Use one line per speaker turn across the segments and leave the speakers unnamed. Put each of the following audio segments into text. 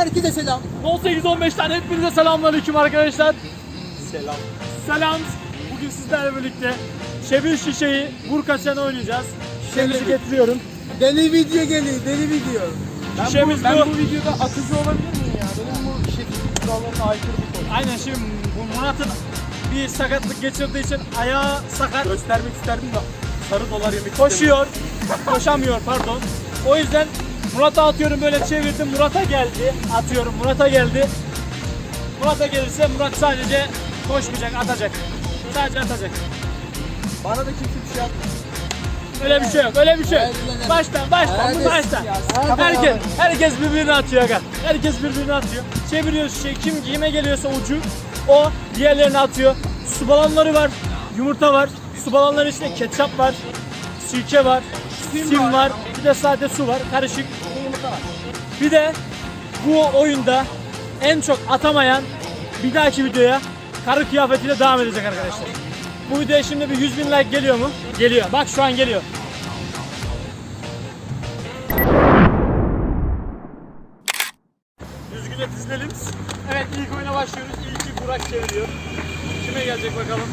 Herkese selam.
18-15 tane hepinize selamünaleyküm arkadaşlar. Selam. Selam. Bugün sizlerle birlikte Şebil Şişe'yi vur kaçanı oynayacağız. Şişemizi getiriyorum.
Deli video geliyor, deli video.
Şişemiz
ben
bu.
bu videoda atıcı olabilir miyim ya? Benim bu şekil kurallarına aykırı bir konu.
Aynen şimdi bu Murat'ın bir sakatlık geçirdiği için ayağı sakat.
Göstermek isterdim de sarı dolar yemek
Koşuyor. Koşamıyor pardon. O yüzden Murat'a atıyorum böyle çevirdim. Murat'a geldi. Atıyorum Murat'a geldi. Murat'a gelirse Murat sadece koşmayacak, atacak. Sadece atacak.
Bana da kimse bir şey yapmıyor.
Öyle bir şey yok, öyle bir şey yok. Baştan, baştan, bu baştan.
hadi
Herkes, herkes birbirini atıyor aga. Herkes birbirini atıyor. Çeviriyor şey, kim kime geliyorsa ucu, o diğerlerini atıyor. Su balonları var, yumurta var. Su balonları içinde ketçap var, sirke var, sim, var. bir de sade su var, karışık. Bir de bu oyunda en çok atamayan bir dahaki videoya karı kıyafetiyle devam edecek arkadaşlar. Bu videoya şimdi bir 100 bin like geliyor mu? Geliyor. Bak şu an geliyor. Düzgüne dizilelim. Evet ilk oyuna başlıyoruz. İlki Burak çeviriyor. Kime gelecek bakalım.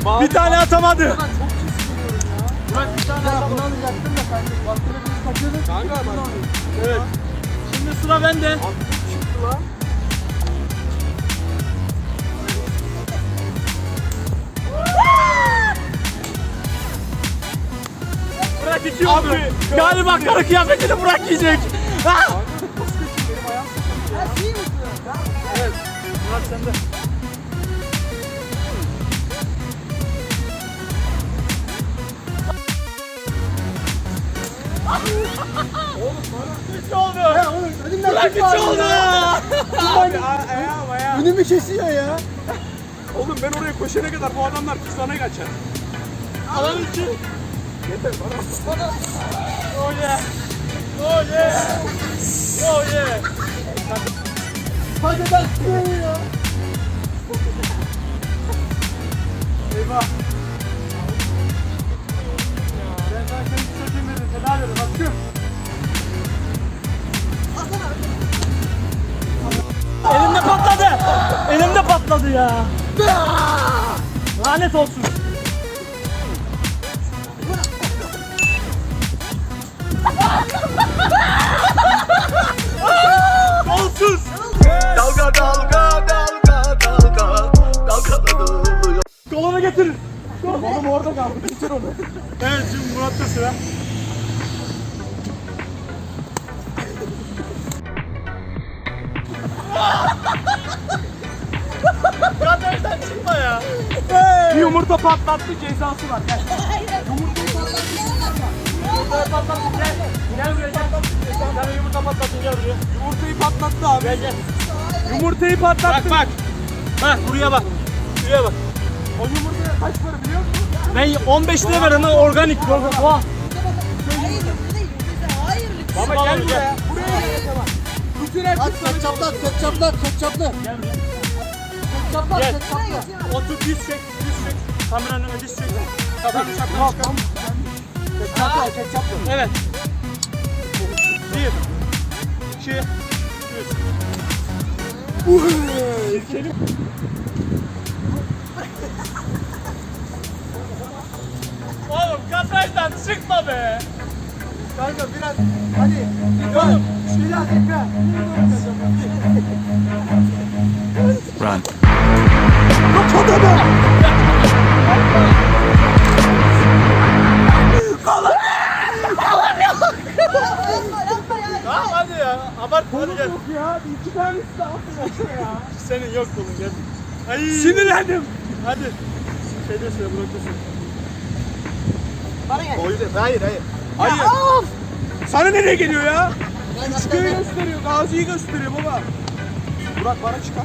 Bir
tane atamadı.
Çok pis vuruyorum ya.
Burak bir tane atamadı.
bunu alacaktım da kanka. Baktığında biz kaçıyorduk. Kanka bak.
Evet. Şimdi sıra bende.
Çıktı lan.
Burak iki oldu. Galiba karı kıyafetini Burak giyecek. Ah! Evet. Murat sende. Üç oldu.
Ya oğlum elimden
Burak üç oldu.
Ayağım ayağım. Önümü kesiyor ya.
Oğlum ben oraya koşana kadar bu adamlar kızlarına kaçar.
Alan için.
Yeter bana.
Oh yeah. Oh yeah. Oh yeah.
Hadi ben ya.
Eyvah. Patladı ya. Lanet olsun. Golsuz.
Dalga dalga dalga dalga dalgalanıyor.
Kolunu getirin.
Oğlum orada kaldı. Bitir onu.
Evet şimdi Murat'ta sıra. Kaderden çıkma ya.
Bir yumurta patlattı cezası var. Gel.
Yumurtayı patlattın gel. Gel buraya gel. Sen yumurta patlattın gel buraya.
Yumurtayı patlattı abi.
Gel gel.
Yumurtayı patlattı.
Bak bak. Bak buraya bak. Şuraya bak.
O yumurtaya kaç para biliyor musun?
Ben 15 lira lan organik. Oha.
Baba gel buraya. Buraya gel. Bütün herkes
At ketçaplar, ketçaplar, ketçaplar.
Gel buraya.
Ketçaplar,
Gel. Otur diz çek. Diz çek. Kameranın önüne diz çek. Kafanı şapkanı
Tamam,
çıkar.
tamam. Ketçaplar, ketçaplar.
Evet. Bir. iki, Üç. Sirkeli. Oğlum kadrajdan çıkma be.
Kanka biraz hadi. Oğlum biraz ekran.
Run.
Tamam hadi ya. Abartma hadi gel.
Yok ya.
Senin yok kolun gel. Ay.
Sinirlendim.
Hadi. Şeyde söyle blokta söyle.
Oydu. Hayır, hayır.
Hayır. Sana nereye geliyor ya? Üçköy'ü gösteriyor. Gazi'yi gösteriyor baba. Burak bana çıkar.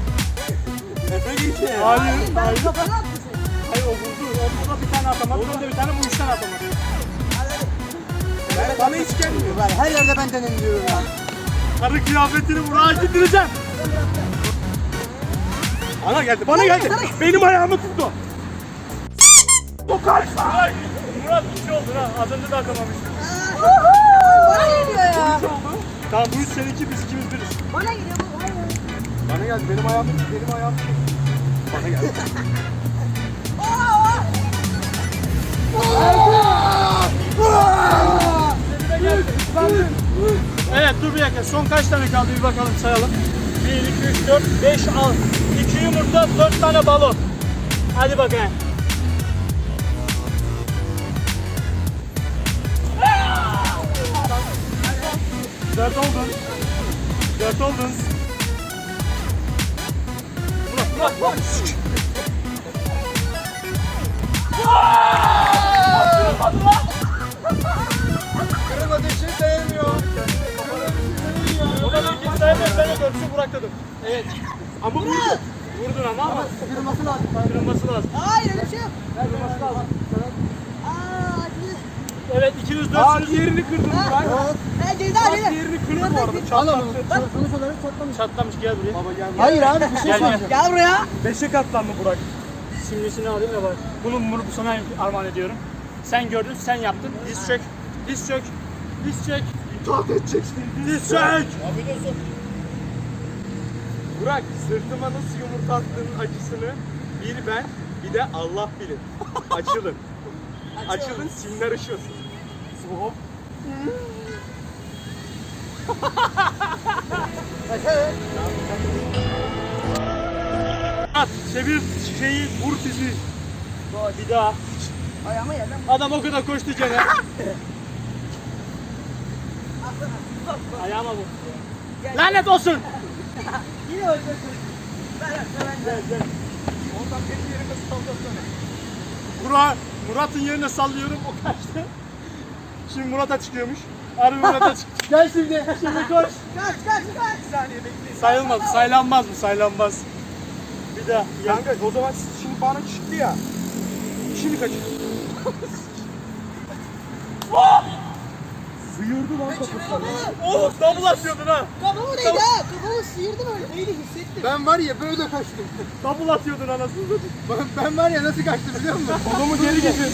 Efe geçti.
Hayır. Hayır.
Kafana seni.
Hayır o vurdu. O vurdu bir tane atamadı. Ben de bir tane bu üçten atamadı.
Yani bana hiç gelmiyor.
Ben her yerde ben deneyimliyorum ya.
Karı kıyafetini Burak'a giydireceğim.
Bana geldi, bana geldi. Benim ayağımı tuttu.
Ay, Murat bir şey oldu ha. Az önce de atamamıştı.
Bana geliyor ya.
Tamam bu üç seninki biz ikimiz biriz.
Bana geliyor. Bana geliyor.
Bana geldi, benim ayağımı benim ayağımı tuttu. Bana geldi.
Evet dur bir dakika. Son kaç tane kaldı bir bakalım sayalım. 1, 2, 3, 4, 5, 6. 2 yumurta, 4 tane balon. Hadi bakayım. Dört oldun. Dört oldun. Sayemez. Ben de dörtsü Burak dedim. Evet. Ama vurdun. Vurdun ama ama
Kırılması lazım.
kırılması lazım.
Hayır öyle bir şey yok.
Kırılması lazım.
Aa.
Evet ikiniz
Aa
dörtsünüz.
diğerini kırdım ben.
Ha, ceza
Bak
ceza.
diğerini kırdı bu arada.
Al onu.
Çatlattı.
Sonuç olarak çatlamış.
Çatlamış gel buraya.
Baba gel.
Hayır abi bir şey
Gel, gel.
soracağım.
Gel buraya.
Beşe katlandı Burak.
Simlisini alayım da bak. Bunu bunu sana armağan ediyorum. Sen gördün, sen yaptın. Diz çök. Diz çök. Diz çök.
İtaat edeceksin.
Diz çök.
Burak sırtıma nasıl yumurta attığının acısını bir ben bir de Allah bilir. Açılın. Açılın simler ışıyorsun. Hop.
At, çevir şeyi, vur bizi. Bir daha.
Ayağıma yerden.
Adam o kadar koştu gene. Ayağıma vur. Lanet olsun.
Yine öleceksin.
Ondan benim yerime sallasana.
Murat, Murat'ın yerine sallıyorum o kaçtı. Şimdi Murat'a çıkıyormuş. Harbi Murat'a çık. Gel şimdi. Şimdi koş.
Kaç kaç kaç.
Bir saniye bekleyin.
Sayılmaz. Saylanmaz mı? Saylanmaz. Bir daha.
Kanka o zaman şimdi bana çıktı ya. Şimdi kaçın. Sıyırdı lan kapısını.
Oh, double atıyordun ha.
Kafamı değdi ha. Kafamı sıyırdım öyle. Değdi hissettim.
Ben var ya böyle kaçtım.
Double atıyordun anasını satayım.
Ben, ben var ya nasıl kaçtım biliyor musun?
Kolumu geri getir.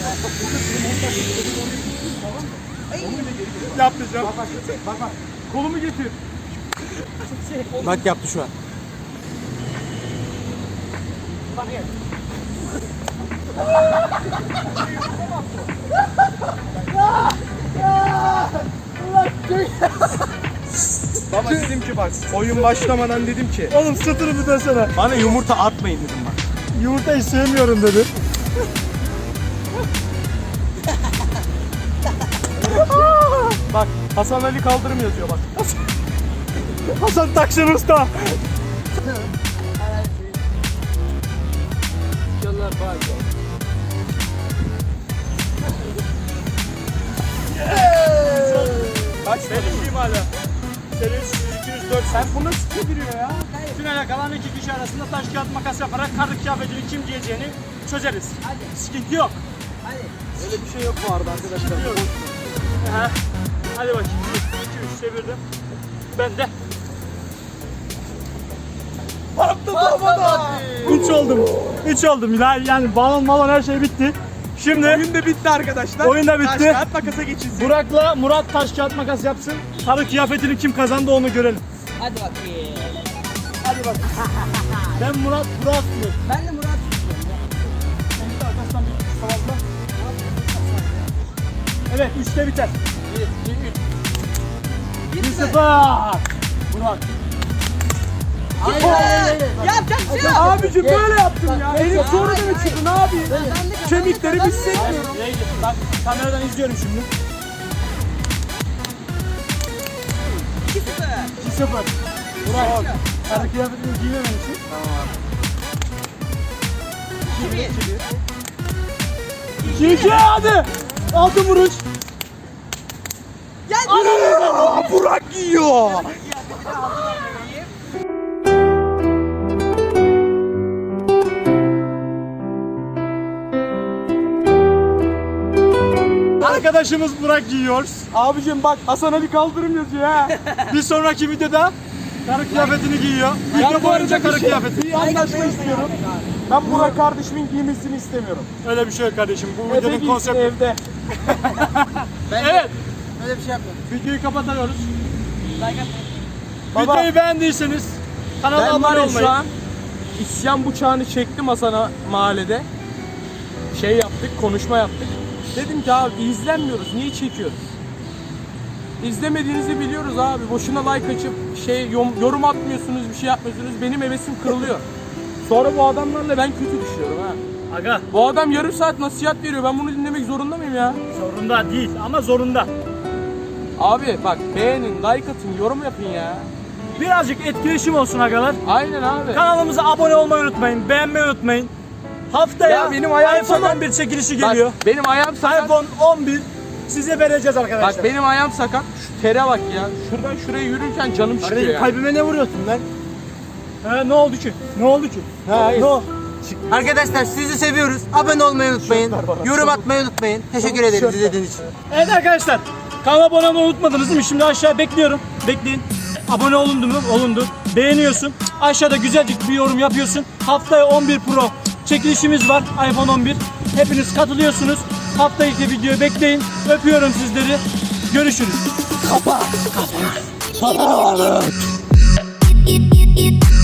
Yapmayacağım.
Bak bak bak bak. Kolumu getir.
Bak yaptı şu an.
Baba dedim ki bak oyun başlamadan dedim ki
Oğlum sırtını bir dönsene.
bana yumurta atmayın dedim bak.
Yumurtayı sevmiyorum dedi.
Bak Hasan Ali kaldırım yazıyor bak.
Hasan Takşın Usta.
Bu nasıl çeviriyor ya?
Finale kalan iki kişi arasında taş kağıt makas yaparak karı kıyafetini kim giyeceğini çözeriz. Sıkıntı yok.
Öyle bir şey yok bu arada arkadaşlar.
Yok. Aha. Hadi bakayım. 1, 2, 3 çevirdim. Ben de.
Baktım babada.
3 oldum. 3 oldum. Yani, balon malon her şey bitti. Şimdi
Oyun da bitti arkadaşlar.
Oyun da bitti.
Taş kağıt makasa geçilsin.
Burak'la Murat taş kağıt makas yapsın. Karı kıyafetini kim kazandı onu görelim.
Hadi bakayım.
Hadi bak. Ben Murat, Murat diyor.
Ben de Murat.
Sen de arkasından bir savazla. Evet, üçte biter. 1, 2, 3. 1 0. Murat.
Hayır hayır. Yapacak bir şey yok.
Abicim böyle yaptım ya. Elim sonra da mı çıktı ne yapayım? Kemikleri.
Neydi? Bak kameradan izliyorum şimdi.
2-0.
2 0. Murat. Kara kıyafetini giymemen için. İki iki hadi. Altın vuruş.
Aa, Burak yiyor.
Arkadaşımız Burak giyiyor.
Abicim bak Hasan Ali kaldırım yazıyor ha.
Bir sonraki videoda kara kıyafetini giyiyor. Video boyunca kara kıyafeti.
Bir anlaşma istiyorum. Ben Burak kardeşimin giymesini istemiyorum.
Öyle bir şey yok kardeşim. Bu
Eve
videonun
giysin
konsepti.
evde.
Evet.
Öyle bir şey yapmadım.
Videoyu kapatıyoruz.
Baba.
Videoyu beğendiyseniz kanala
Ben var
abone
ya
olmayı.
şu an isyan bıçağını çektim Hasan'a mahallede. Şey yaptık, konuşma yaptık. Dedim ki abi izlenmiyoruz, niye çekiyoruz? İzlemediğinizi biliyoruz abi. Boşuna like açıp şey yorum atmıyorsunuz, bir şey yapmıyorsunuz. Benim hevesim kırılıyor. Sonra bu adamlarla ben kötü düşüyorum ha.
Aga
Bu adam yarım saat nasihat veriyor. Ben bunu dinlemek zorunda mıyım ya?
zorunda değil ama zorunda.
Abi bak beğenin, like atın, yorum yapın ya.
Birazcık etkileşim olsun agalar.
Aynen abi.
Kanalımıza abone olmayı unutmayın. Beğenmeyi unutmayın. Haftaya
Ya benim ayağım
iPhone
sakat.
11 çekilişi
Bak,
geliyor.
benim ayağım sakat.
iPhone 11 size vereceğiz arkadaşlar.
Bak benim ayağım sakat. Şu tere bak ya. Şuradan şuraya yürürken canım çıkıyor
Kardeşim
ya.
kalbime ne vuruyorsun lan? He ne oldu ki? Ne oldu ki?
Ha,
ne oldu?
Arkadaşlar sizi seviyoruz. Abone olmayı unutmayın. Yorum atmayı unutmayın. Teşekkür ederiz izlediğiniz için.
Evet arkadaşlar. Kanala abone olmayı unutmadınız mi? Şimdi aşağı bekliyorum. Bekleyin. Abone olundu mu? Olundu. Beğeniyorsun. Aşağıda güzelcik bir yorum yapıyorsun. Haftaya 11 Pro çekilişimiz var. iPhone 11. Hepiniz katılıyorsunuz. Haftaki videoyu bekleyin. Öpüyorum sizleri. Görüşürüz.
Thank you.